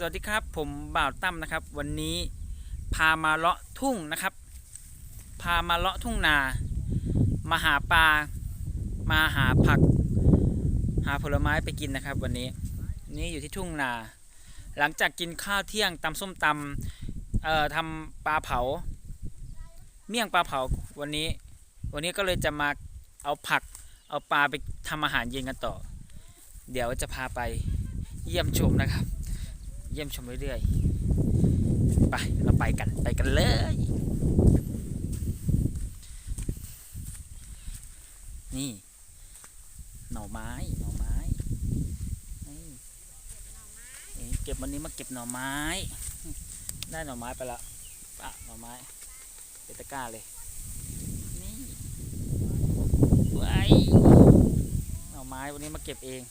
สวัสดีครับผมบ่าวตั้มนะครับ วันนี้พามาเลาะทุ่งนะครับ พามาเลาะทุ่งนา มาหาปลามาหาผัก หาผลไม้ไปกินนะครับ วันนี้นี่อยู่ที่ทุ่งนา หลังจากกินข้าวเที่ยงตำส้มตำเอ่อทำปลาเผา เมี่ยงปลาเผาวันนี้ วันนี้ก็เลยจะมาเอาผักเอาปลาไปทำอาหารเย็นกันต่อ เดี๋ยวจะพาไปเยี่ยมชมนะครับ เยี่ยมชมเรื่อยๆ ไป เราไปกัน ไปกันเลย นี่ หน่อไม้ หน่อไม้เก็บวันนี้มาเก็บหน่อไม้ ได้หน่อไม้ไปละปะหน่อไม้เป็นตะกร้าเลย นี่ไว้ยหน่อไม้วันนี้มาเก็บเอง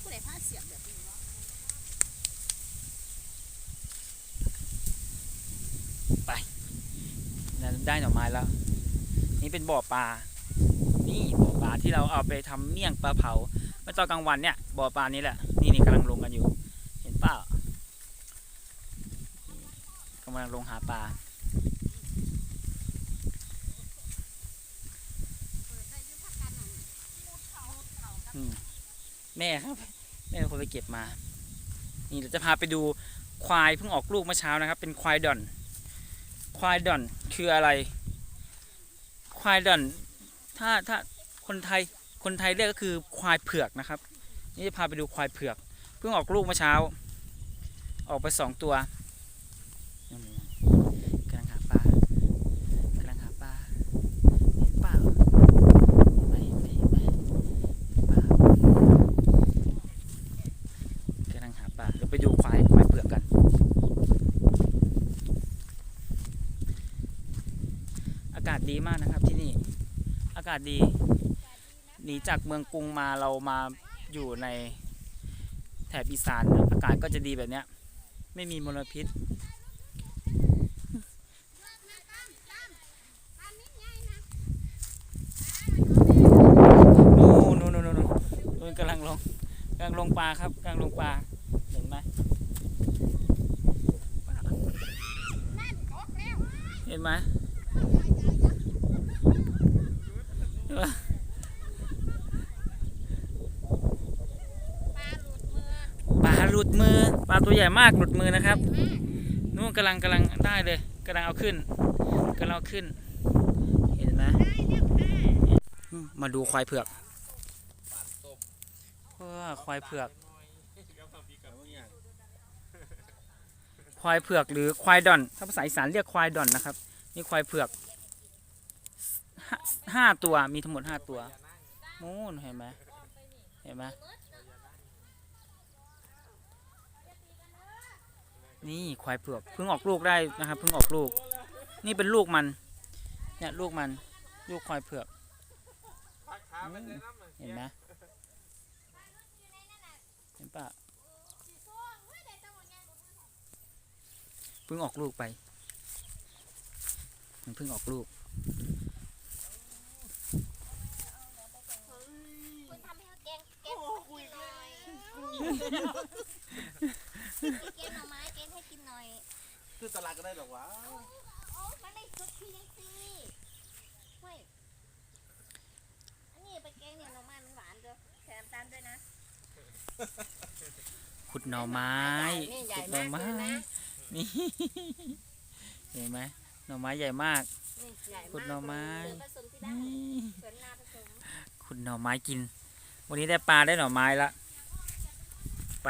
ผู้ใดพลาดเสียบแบบนี้วะ นะได้หน่อไม้แล้ว นี่เป็นบ่อปลา นี่บ่อปลาที่เราเอาไปทำเมี่ยงปลาเผา เมื่อตอนกลางวันเนี่ยบ่อปลานี้แหละ นี่นี่กำลังลงกันอยู่ เห็นเปล่ากำลังลงหาปลาแม่ครับแม่เป็นคนไปเก็บมา นี่เดี๋ยวจะพาไปดูควายเพิ่งออกลูกเมื่อเช้านะครับ เป็นควายดอน ควายดอนคืออะไร ควายดอน ถ้าถ้าคนไทยคนไทยเรียกก็คือควายเผือกนะครับ นี่จะพาไปดูควายเผือก เพิ่งออกลูกเมื่อเช้า ออกไปสองตัวนี่กำลังหาปลากำลังหาปลาเห็นเปล่าเห็นไหมเห็นไหมเห็นไหม กำลังหาปลาเดี๋ยวไปดูควายควายเผือกกัน อากาศดีมากนะครับที่นี่ อากาศดี หนีจากเมืองกรุงมาเรามาอยู่ในแถบอีสาน อากาศก็จะดีแบบเนี้ย ไม่มีมลพิษ นู่นนู่นนู่นนู่นนู่นกำลังลงกำลังลงปลาครับกำลังลงปลา เห็นไหม เห็นไหมเห็นปะ ปลา หลุดมือปลาตัวใหญ่มากหลุดมือนะครับนู่นกำลังกำลังได้เลยกำลังเอาขึ้นกำลังเอาขึ้น เห็นไหมมาดูควายเผือกว้าควายเผือก ควายเผือกหรือควายดอน ถ้าภาษาอีสานเรียกควายดอนนะครับ นี่ควายเผือกห้าตัวมีทั้งหมดห้าตัวมูนเห็นไหมเห็นไหม นี่ควายเผือกเพิ่งออกลูกได้นะครับเพิ่งออกลูก นี่เป็นลูกมันเนี่ยลูกมันลูกควายเผือกอืมเห็นไหมเห็นปะเพิ่งออกลูกไป มันเพิ่งออกลูก คือตลาดก็ได้หรอวะโอ้มันได้สุดที่ยังสิเฮ้ยอันนี้ไปเก่งเนี่ยหน่อไม้มันหวานด้วยแถมตามด้วยนะขุดหน่อไม้นี่ใหญ่ขุดหน่อมากไม้เลยนะนี่เห็นไหมหน่อไม้ใหญ่มากนี่ใหญ่มากขุดหน่อไม้เสือผสมที่ได้นี่สวนนาผสมขุดหน่อไม้กิน วันนี้ได้ปลาได้หน่อไม้ละไป